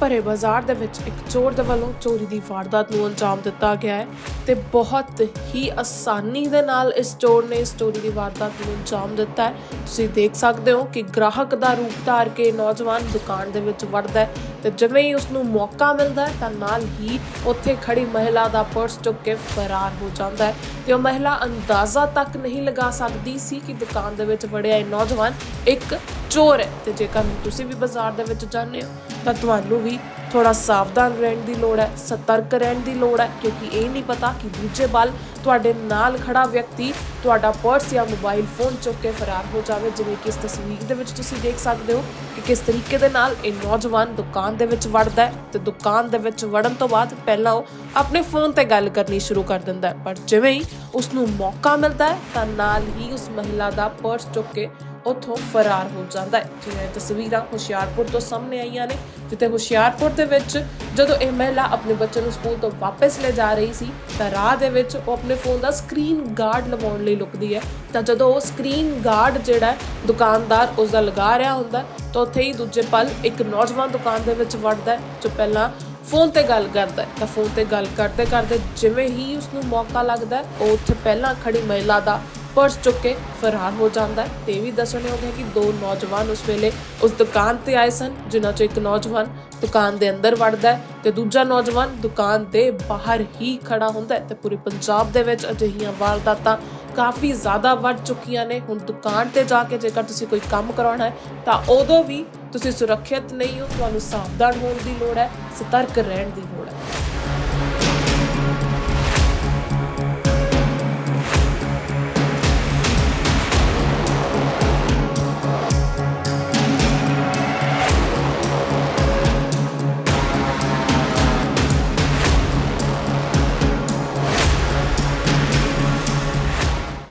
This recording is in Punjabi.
ਭਰੇ ਬਾਜ਼ਾਰ ਦੇ ਵਿੱਚ ਇੱਕ ਚੋਰ ਦੇ ਵੱਲੋਂ ਚੋਰੀ ਦੀ ਵਾਰਦਾਤ ਨੂੰ ਅੰਜਾਮ ਦਿੱਤਾ ਗਿਆ ਹੈ ਤੇ ਬਹੁਤ ਹੀ ਆਸਾਨੀ ਦੇ ਨਾਲ ਇਸ ਚੋਰ ਨੇ ਇਸ ਚੋਰੀ ਦੀ ਵਾਰਦਾਤ ਨੂੰ ਅੰਜਾਮ ਦਿੱਤਾ ਹੈ। ਤੁਸੀਂ ਦੇਖ ਸਕਦੇ ਹੋ ਕਿ ਗ੍ਰਾਹਕ ਦਾ ਰੂਪ ਧਾਰ ਕੇ ਨੌਜਵਾਨ ਦੁਕਾਨ ਦੇ ਵਿੱਚ ਵੜਦਾ ਹੈ ਤੇ ਜਿਵੇਂ ਹੀ ਉਸ ਨੂੰ ਮੌਕਾ ਮਿਲਦਾ ਹੈ ਤਾਂ ਨਾਲ ਹੀ ਉੱਥੇ ਖੜੀ ਮਹਿਲਾ ਦਾ ਪਰਸ ਚੁੱਕ ਕੇ ਫਰਾਰ ਹੋ ਜਾਂਦਾ ਹੈ ਤੇ ਉਹ ਮਹਿਲਾ ਅੰਦਾਜ਼ਾ ਤੱਕ ਨਹੀਂ ਲਗਾ ਸਕਦੀ ਸੀ ਕਿ ਦੁਕਾਨ ਦੇ ਵਿੱਚ ਵੜਿਆ ਇਹ ਨੌਜਵਾਨ ਇੱਕ ਚੋਰ ਹੈ ਤੇ ਜੇਕਰ ਤੁਸੀਂ ਵੀ ਬਾਜ਼ਾਰ ਦੇ ਵਿੱਚ ਜਾਂਦੇ ਹੋ ਤਾਂ ਤੁਹਾਨੂੰ ਵੀ ਥੋੜਾ ਸਾਵਧਾਨ ਰਹਿਣ ਦੀ ਲੋੜ ਹੈ, ਸਤਰਕ ਰਹਿਣ ਦੀ ਲੋੜ ਹੈ, ਕਿਉਂਕਿ ਇਹ ਨਹੀਂ ਪਤਾ ਕਿ ਦੂਜੇ ਵੱਲ ਤੁਹਾਡੇ ਨਾਲ ਖੜਾ ਵਿਅਕਤੀ ਤੁਹਾਡਾ ਪਰਸ ਜਾਂ ਮੋਬਾਈਲ ਫੋਨ ਚੁੱਕ ਕੇ ਫਰਾਰ ਹੋ ਜਾਵੇ, ਜਿਵੇਂ ਕਿ ਇਸ ਤਸਵੀਰ ਦੇ ਵਿੱਚ ਤੁਸੀਂ ਦੇਖ ਸਕਦੇ ਹੋ ਕਿ ਕਿਸ ਤਰੀਕੇ ਦੇ ਨਾਲ ਇਹ ਨੌਜਵਾਨ ਦੁਕਾਨ ਦੇ ਵਿੱਚ ਵੜਦਾ ਹੈ ਤੇ ਦੁਕਾਨ ਦੇ ਵਿੱਚ ਵੜਨ ਤੋਂ ਬਾਅਦ ਪਹਿਲਾਂ ਉਹ ਆਪਣੇ ਫੋਨ ਤੇ ਗੱਲ ਕਰਨੀ ਸ਼ੁਰੂ ਕਰ ਦਿੰਦਾ ਹੈ। ਪਰ ਜਿਵੇਂ ਹੀ ਉਸ ਨੂੰ ਮੌਕਾ ਮਿਲਦਾ ਹੈ, ਤਾਂ ਨਾਲ ਹੀ ਉਸ ਮਹਿਲਾ ਦਾ ਪਰਸ ਚੁੱਕ ਕੇ ਉੱਥੋਂ ਫਰਾਰ ਹੋ ਜਾਂਦਾ ਹੈ। ਜਿਵੇਂ ਤਸਵੀਰਾਂ ਹੁਸ਼ਿਆਰਪੁਰ ਤੋਂ ਸਾਹਮਣੇ ਆਈਆਂ ਨੇ, ਜਿੱਥੇ ਹੁਸ਼ਿਆਰਪੁਰ ਦੇ ਵਿੱਚ ਜਦੋਂ ਇਹ ਮਹਿਲਾ ਆਪਣੇ ਬੱਚੇ ਨੂੰ ਸਕੂਲ ਤੋਂ ਵਾਪਸ ਲੈ ਜਾ ਰਹੀ ਸੀ, ਤਾਂ ਰਾਹ ਦੇ ਵਿੱਚ ਉਹ ਆਪਣੇ ਫੋਨ ਦਾ ਸਕਰੀਨ ਗਾਰਡ ਲਵਾਉਣ ਲਈ ਲੁਕਦੀ ਹੈ। ਤਾਂ ਜਦੋਂ ਉਹ ਸਕਰੀਨ ਗਾਰਡ ਜਿਹੜਾ ਦੁਕਾਨਦਾਰ ਉਸ ਦਾ ਲਗਾ ਰਿਹਾ ਹੁੰਦਾ ਤਾਂ ਉੱਥੇ ਹੀ ਦੂਜੇ ਪਲ ਇੱਕ ਨੌਜਵਾਨ ਦੁਕਾਨ ਦੇ ਵਿੱਚ ਵੜਦਾ ਹੈ, ਜੋ ਪਹਿਲਾਂ ਫੋਨ ਤੇ ਗੱਲ ਕਰਦਾ ਹੈ। ਤਾਂ ਫੋਨ ਤੇ ਗੱਲ ਕਰਦੇ ਕਰਦੇ ਜਿਵੇਂ ਹੀ ਉਸ ਨੂੰ ਮੌਕਾ ਲੱਗਦਾ ਉਹ ਉੱਥੇ ਪਹਿਲਾਂ ਖੜੀ ਮਹਿਲਾ ਦਾ ਪਰਸ ਚੁੱਕ ਕੇ ਫਰਾਰ ਹੋ ਜਾਂਦਾ ਹੈ। ਤੇ ਇਹ ਵੀ ਦੱਸਣਯੋਗ ਹੈ ਕਿ ਦੋ ਨੌਜਵਾਨ ਉਸ ਵੇਲੇ ਉਸ ਦੁਕਾਨ ਤੇ ਆਏ ਸਨ, ਜਿਨ੍ਹਾਂ ਚੋਂ ਇੱਕ ਨੌਜਵਾਨ ਦੁਕਾਨ ਦੇ ਅੰਦਰ ਵੜਦਾ ਹੈ ਤੇ ਦੂਜਾ ਨੌਜਵਾਨ ਦੁਕਾਨ ਦੇ ਬਾਹਰ ਹੀ ਖੜਾ ਹੁੰਦਾ ਹੈ ਤੇ ਪੂਰੇ ਪੰਜਾਬ ਦੇ ਵਿੱਚ ਅਜਿਹੀਆਂ ਵਾਰਦਾਤਾਂ ਕਾਫੀ ਜ਼ਿਆਦਾ ਵੱਧ ਚੁੱਕੀਆਂ ਨੇ। ਹੁਣ ਦੁਕਾਨ ਤੇ ਜਾ ਕੇ ਜੇਕਰ ਤੁਸੀਂ ਕੋਈ ਕੰਮ ਕਰਾਉਣਾ ਹੈ, ਤਾਂ ਉਦੋਂ ਵੀ ਤੁਸੀਂ ਸੁਰੱਖਿਅਤ ਨਹੀਂ ਹੋ, ਤੁਹਾਨੂੰ ਸਾਵਧਾਨ ਹੋਣ ਦੀ ਲੋੜ ਹੈ, ਸਤਰਕ ਰਹਿਣ ਦੀ ਲੋੜ